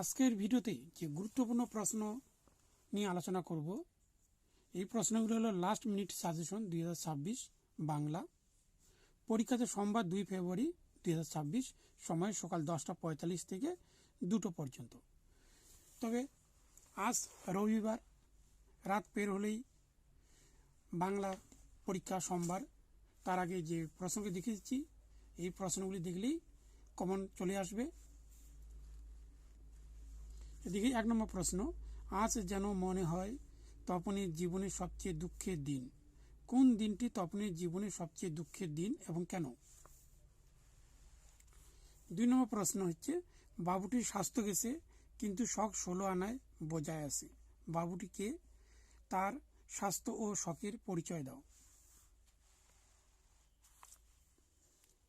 আজকের ভিডিওতে যে গুরুত্বপূর্ণ প্রশ্ন নিয়ে আলোচনা করব, এই প্রশ্নগুলো হলো লাস্ট মিনিট সাজেশন দুই হাজার ছাব্বিশ বাংলা, পরীক্ষাতে সোমবার দুই ফেব্রুয়ারি দুই হাজার ছাব্বিশ সময় সকাল দশটা পঁয়তাল্লিশ থেকে দুটো পর্যন্ত। তবে আজ রবিবার, রাত পের হলেই বাংলা পরীক্ষা সোমবার। তার আগে যে প্রশ্নকে দেখে দিচ্ছি এই প্রশ্নগুলি দেখলেই কমন চলে আসবে। এদিকে এক নম্বর প্রশ্ন, আজ যেন মনে হয় তপনের জীবনের সবচেয়ে দুঃখের দিন। কোন দিনটি তপনের জীবনের সবচেয়ে দুঃখের দিন এবং কেন? দুই নম্বর প্রশ্ন হচ্ছে, বাবুটির স্বাস্থ্য গেছে, কিন্তু শখ ষোলো আনায় বজায় আছে। বাবুটিকে তার স্বাস্থ্য ও শখের পরিচয় দাও।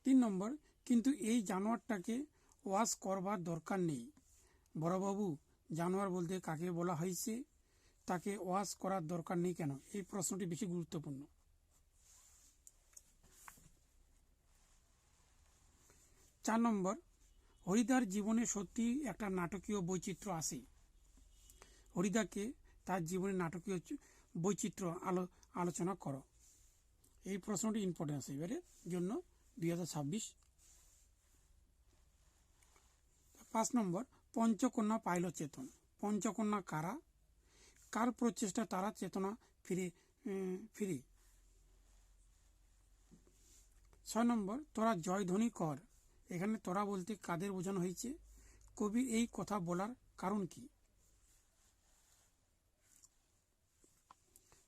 তিন নম্বর, কিন্তু এই জানোয়ারটাকে ওয়াশ করবার দরকার নেই। বড়বাবু, জানোয়ার বলতে কাকে বলা হয়েছে, তাকে ওয়াশ করার দরকার নেই কেন? এই প্রশ্নটি বেশি গুরুত্বপূর্ণ। চার নম্বর, হরিদার জীবনে সত্যি একটা নাটকীয় বৈচিত্র্য আসে হরিদাকে তার জীবনে নাটকীয় বৈচিত্র্য আলো, আলোচনা করো। এই প্রশ্নটি ইম্পর্টেন্স এবারে, জন্য দুই হাজার ছাব্বিশ। পাঁচ নম্বর পঞ্চকন্যা পাইল চেতন। পঞ্চকন্যা কারা? কার প্রচেষ্টা তারা চেতনা ফিরে ফিরে? ছয় নম্বর, তোরা জয়ধ্বনি কর। এখানে তোরা বলতে কাদের বোঝানো হয়েছে? কবির এই কথা বলার কারণ কি?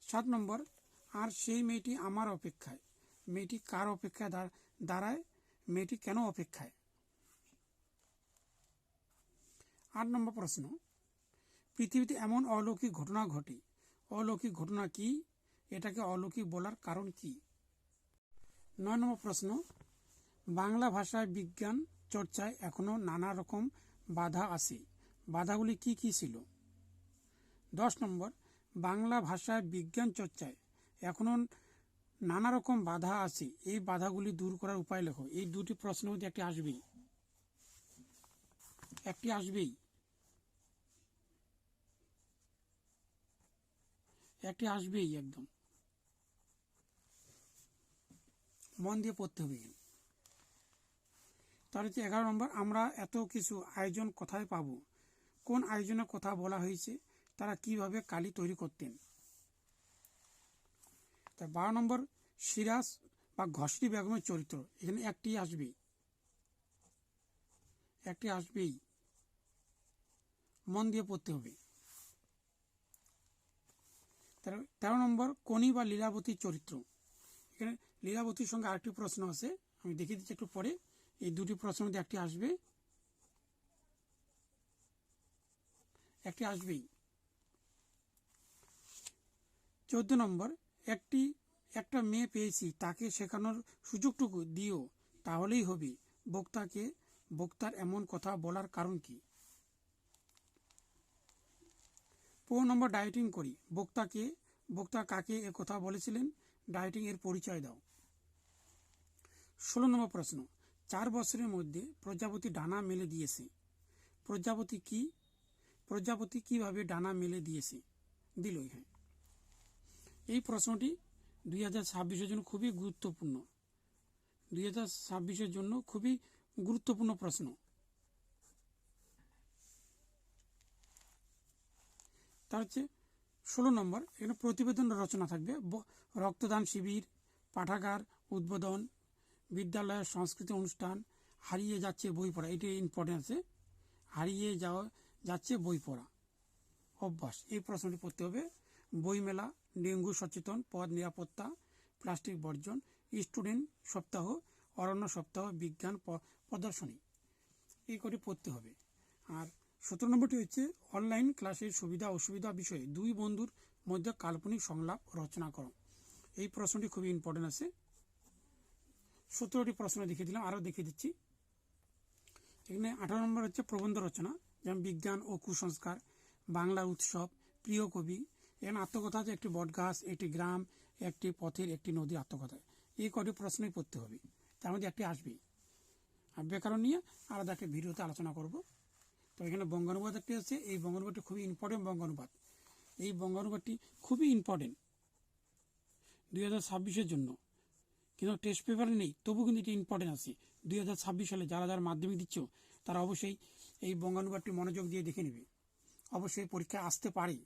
সাত নম্বর, আর সেই মেয়েটি আমার অপেক্ষায়। মেয়েটি কার অপেক্ষায় দাঁড়ায়? মেয়েটি কেন অপেক্ষায়? আট নম্বর প্রশ্ন। পৃথিবীতে এমন অলৌকিক ঘটনা ঘটে। অলৌকিক ঘটনা কি? এটাকে অলৌকিক বলার কারণ কি? নয় নম্বর প্রশ্ন। বাংলা ভাষায় বিজ্ঞান চর্চায় এখনও নানা রকম বাধা আসে বাধাগুলি কি কি ছিল? দশ নম্বর। বাংলা ভাষায় বিজ্ঞান চর্চায় এখনও নানা রকম বাধা আছে। এই বাধাগুলি দূর করার উপায় লেখো। এই দুটি প্রশ্ন একটি আসবেই। একটি আসবেই। একটি আসবেই একদম। মন দিয়ে পড়তে হবে। তার হচ্ছে এগারো নম্বর, আমরা এত কিছু আয়োজন কোথায় পাবো? কোন আয়োজনের কথা বলা হয়েছে? তারা কীভাবে কালি তৈরি করতেন? তা বারো নম্বর, সিরাজ বা ঘসরি বেগমের চরিত্র, এখানে একটি আসবেই। একটি আসবেই। মন দিয়ে পড়তে হবে। তেরো তেরো নম্বর কনি বা লীলাবতীর চরিত্র। এখানে লীলাবতীর সঙ্গে আরেকটি প্রশ্ন আছে, আমি দেখিয়ে দিচ্ছি একটু পরে। এই দুটি প্রশ্ন মধ্যে একটি আসবে। একটি আসবেই। চোদ্দ নম্বর, একটি, একটা মেয়ে পেয়েছি, তাকে শেখানোর সুযোগটুকু দিও, তাহলেই হবে। বক্তাকে, বক্তার এমন কথা বলার কারণ কি? পনেরো নম্বর ডায়েটিং করি। বক্তাকে, বক্তা কাকে এ কথা বলেছিলেন, ডায়েটিং এর পরিচয় দাও। ষোলো নম্বর প্রশ্ন, চার বছরের মধ্যে প্রজাপতি ডানা মেলে দিয়েছে। প্রজাপতি কি? প্রজাপতি কীভাবে ডানা মেলে দিয়েছে? দিল হ্যাঁ এই প্রশ্নটি দুই হাজার ছাব্বিশের জন্য খুবই গুরুত্বপূর্ণ। দুই হাজার ছাব্বিশের জন্য খুবই গুরুত্বপূর্ণ প্রশ্ন। তার হচ্ছে ষোলো নম্বর। এখানে প্রতিবেদন রচনা থাকবে। রক্তদান শিবির, পাঠাগার, উদ্বোধন বিদ্যালয়ের সংস্কৃতি অনুষ্ঠান, হারিয়ে যাচ্ছে বই পড়া। এটি ইম্পর্টেন্ট আছে। হারিয়ে যাওয়া যাচ্ছে বই পড়া। অভ্যাস। এই প্রশ্নটি পড়তে হবে। বইমেলা, ডেঙ্গু সচেতন পদ নিরাপত্তা, প্লাস্টিক বর্জন, স্টুডেন্ট সপ্তাহ, অরণ্য সপ্তাহ, বিজ্ঞান প্রদর্শনী। এই কটি পড়তে হবে। আর সতেরো নম্বরটি হচ্ছে, অনলাইন ক্লাসের সুবিধা অসুবিধা বিষয়ে দুই বন্ধুর মধ্যে কাল্পনিক সংলাপ রচনা করো। এই প্রশ্নটি খুবই ইম্পর্টেন্ট আছে। সতেরোটি প্রশ্ন দেখিয়ে দিলাম, আরও দেখিয়ে দিচ্ছি। এখানে আঠারো নম্বর হচ্ছে প্রবন্ধ রচনা, যেমন বিজ্ঞান ও কুসংস্কার, বাংলা উৎসব, প্রিয় কবি, এখানে আত্মকথা আছে একটি বটগাছ, একটি গ্রাম, একটি পথের একটি নদী আত্মকথা। এই কটি প্রশ্নই পড়তে হবে, তার মধ্যে একটি আসবেই। আর ব্যাকরণ নিয়ে আলাদা একটা ভিডিওতে আলোচনা করব। তো এখানে বঙ্গানুবাদ একটি আছে, এই বঙ্গানুবাদটি খুবই ইম্পর্টেন্ট বঙ্গানুবাদ। এই বঙ্গানুবাদটি খুবই ইম্পর্টেন্ট দুই হাজার ছাব্বিশের জন্য। কিন্তু টেস্ট পেপারে নেই তবু কিন্তু এটি ইম্পর্টেন্ট আছে। দুই হাজার ছাব্বিশ সালে যারা যারা মাধ্যমিক দিচ্ছ, তারা অবশ্যই এই বঙ্গানুবাদটি মনোযোগ দিয়ে দেখে নেবে। অবশ্যই পরীক্ষায় আসতে পারে।